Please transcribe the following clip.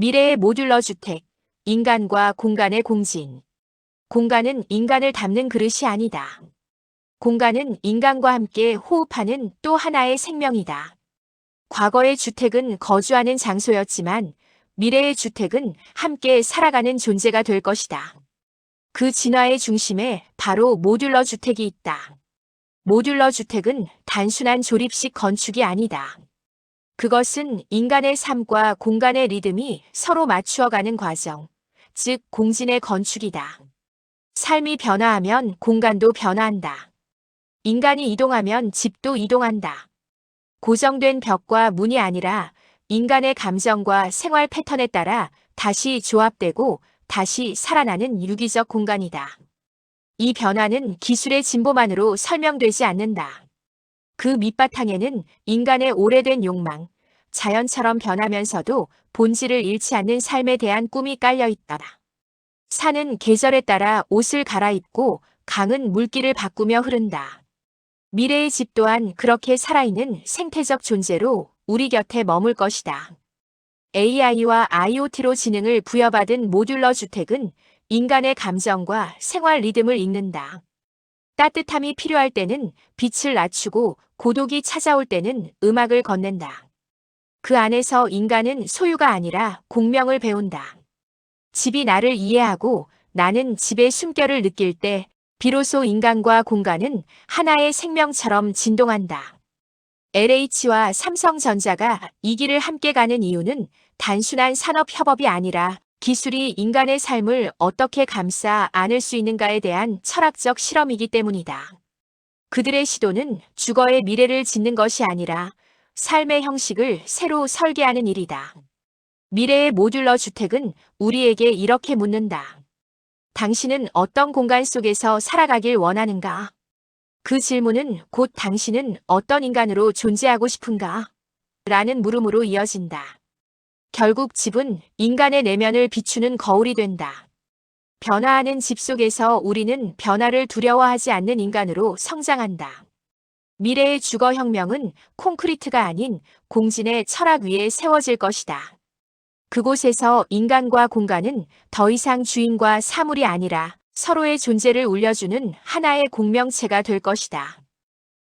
미래의 모듈러 주택, 인간과 공간의 공진. 공간은 인간을 담는 그릇이 아니다. 공간은 인간과 함께 호흡하는 또 하나의 생명이다. 과거의 주택은 거주하는 장소였지만 미래의 주택은 함께 살아가는 존재가 될 것이다. 그 진화의 중심에 바로 모듈러 주택이 있다. 모듈러 주택은 단순한 조립식 건축이 아니다. 그것은 인간의 삶과 공간의 리듬이 서로 맞추어가는 과정, 즉 공진의 건축이다. 삶이 변화하면 공간도 변화한다. 인간이 이동하면 집도 이동한다. 고정된 벽과 문이 아니라 인간의 감정과 생활 패턴에 따라 다시 조합되고 다시 살아나는 유기적 공간이다. 이 변화는 기술의 진보만으로 설명되지 않는다. 그 밑바탕에는 인간의 오래된 욕망, 자연처럼 변하면서도 본질을 잃지 않는 삶에 대한 꿈이 깔려 있다. 산은 계절에 따라 옷을 갈아입고 강은 물길을 바꾸며 흐른다. 미래의 집 또한 그렇게 살아있는 생태적 존재로 우리 곁에 머물 것이다. AI와 IoT로 지능을 부여받은 모듈러 주택은 인간의 감정과 생활 리듬을 읽는다. 따뜻함이 필요할 때는 빛을 낮추고 고독이 찾아올 때는 음악을 건넨다. 그 안에서 인간은 소유가 아니라 공명을 배운다. 집이 나를 이해하고 나는 집의 숨결을 느낄 때 비로소 인간과 공간은 하나의 생명처럼 진동한다. LH와 삼성전자가 이 길을 함께 가는 이유는 단순한 산업협업이 아니라 기술이 인간의 삶을 어떻게 감싸 안을 수 있는가에 대한 철학적 실험이기 때문이다. 그들의 시도는 주거의 미래를 짓는 것이 아니라 삶의 형식을 새로 설계하는 일이다. 미래의 모듈러 주택은 우리에게 이렇게 묻는다. 당신은 어떤 공간 속에서 살아가길 원하는가? 그 질문은 곧 당신은 어떤 인간으로 존재하고 싶은가? 라는 물음으로 이어진다. 결국 집은 인간의 내면을 비추는 거울이 된다. 변화하는 집 속에서 우리는 변화를 두려워하지 않는 인간으로 성장한다. 미래의 주거혁명은 콘크리트가 아닌 공진의 철학 위에 세워질 것이다. 그곳에서 인간과 공간은 더 이상 주인과 사물이 아니라 서로의 존재를 울려주는 하나의 공명체가 될 것이다.